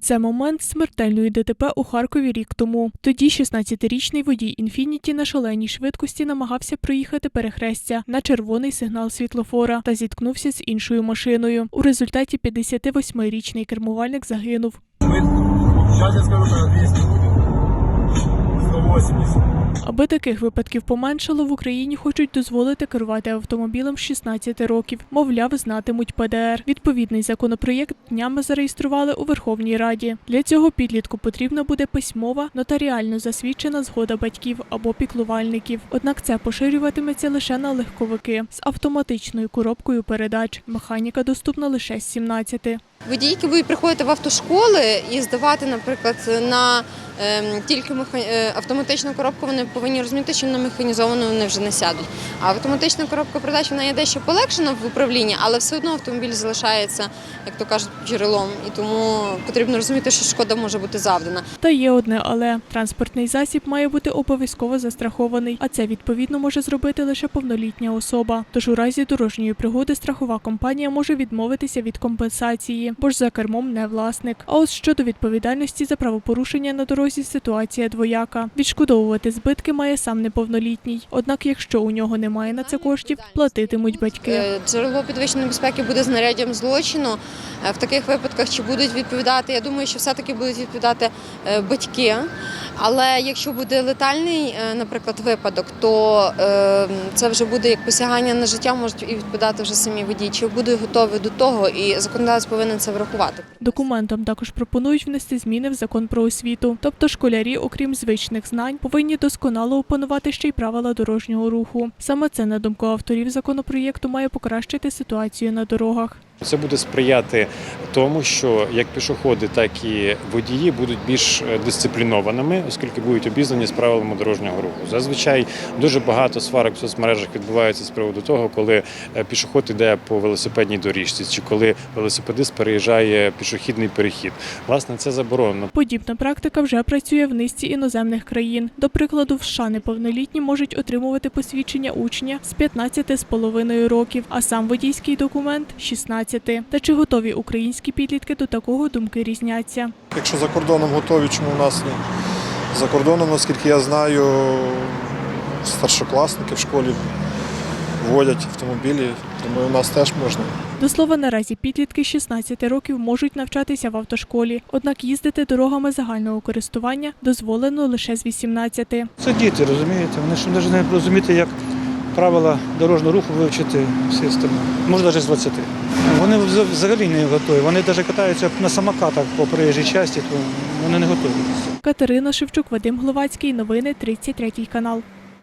Це момент смертельної ДТП у Харкові рік тому. Тоді 16-річний водій інфініті на шаленій швидкості намагався проїхати перехрестя на червоний сигнал світлофора та зіткнувся з іншою машиною. У результаті 58-річний кермувальник загинув. Зараз я скажу, что 200 будет. 180. Аби таких випадків поменшало, в Україні хочуть дозволити керувати автомобілем з 16 років. Мовляв, знатимуть ПДР. Відповідний законопроєкт днями зареєстрували у Верховній Раді. Для цього підлітку потрібна буде письмова, нотаріально засвідчена згода батьків або піклувальників. Однак це поширюватиметься лише на легковики з автоматичною коробкою передач. Механіка доступна лише з 17. Водії, які будуть приходити в автошколи і здавати, наприклад, на ем, тільки е, автоматичну коробку, вони повинні розуміти, що на механізовану вони вже не сядуть. А автоматична коробка передач вона є дещо полегшена в управлінні, але все одно автомобіль залишається, як то кажуть, джерелом. І тому потрібно розуміти, що шкода може бути завдана. Та є одне але транспортний засіб має бути обов'язково застрахований, а це відповідно може зробити лише повнолітня особа. Тож у разі дорожньої пригоди страхова компанія може відмовитися від компенсації, бо ж за кермом не власник. А от щодо відповідальності за правопорушення на дорозі ситуація двояка. Відшкодовувати збитки має сам неповнолітній. Однак, якщо у нього немає на це коштів, платитимуть батьки. Е, Джерело підвищеної безпеки буде знаряддям злочину. Е, В таких випадках чи будуть відповідати? Я думаю, що все-таки будуть відповідати е, батьки. Але якщо буде летальний, наприклад, випадок, то це вже буде як посягання на життя, можуть і відповідати вже самі водії. Чи будуть готові до того, і законодавець повинен це врахувати. Документом також пропонують внести зміни в закон про освіту. Тобто школярі, окрім звичних знань, повинні досконало опанувати ще й правила дорожнього руху. Саме це, на думку авторів законопроєкту, має покращити ситуацію на дорогах. Це буде сприяти тому, що як пішоходи, так і водії будуть більш е, дисциплінованими, оскільки будуть обізнані з правилами дорожнього руху. Зазвичай дуже багато сварок в соцмережах відбувається з приводу того, коли е, пішоход іде по велосипедній доріжці, чи коли велосипедист переїжджає пішохідний перехід. Власне, це заборонено. Подібна практика вже працює в низці іноземних країн. До прикладу, в США неповнолітні можуть отримувати посвідчення учня з 15,5 років, а сам водійський документ 16. Та чи готові українські підлітки до такого думки різняться? Якщо за кордоном готові, чому у нас ні? За кордоном, наскільки я знаю, старшокласники в школі водять автомобілі, тому у нас теж можна. До слова, наразі підлітки 16 років можуть навчатися в автошколі, однак їздити дорогами загального користування дозволено лише з 18. Це діти, розумієте? Вони ж навіть не розуміти, як правила дорожнього руху вивчити остальне. Може, навіть з 20. Вони взагалі не готові. Вони навіть катаються на самокатах по проїжджій часті, то вони не готові. Катерина Шевчук, Вадим Гловацький. Новини 33 канал.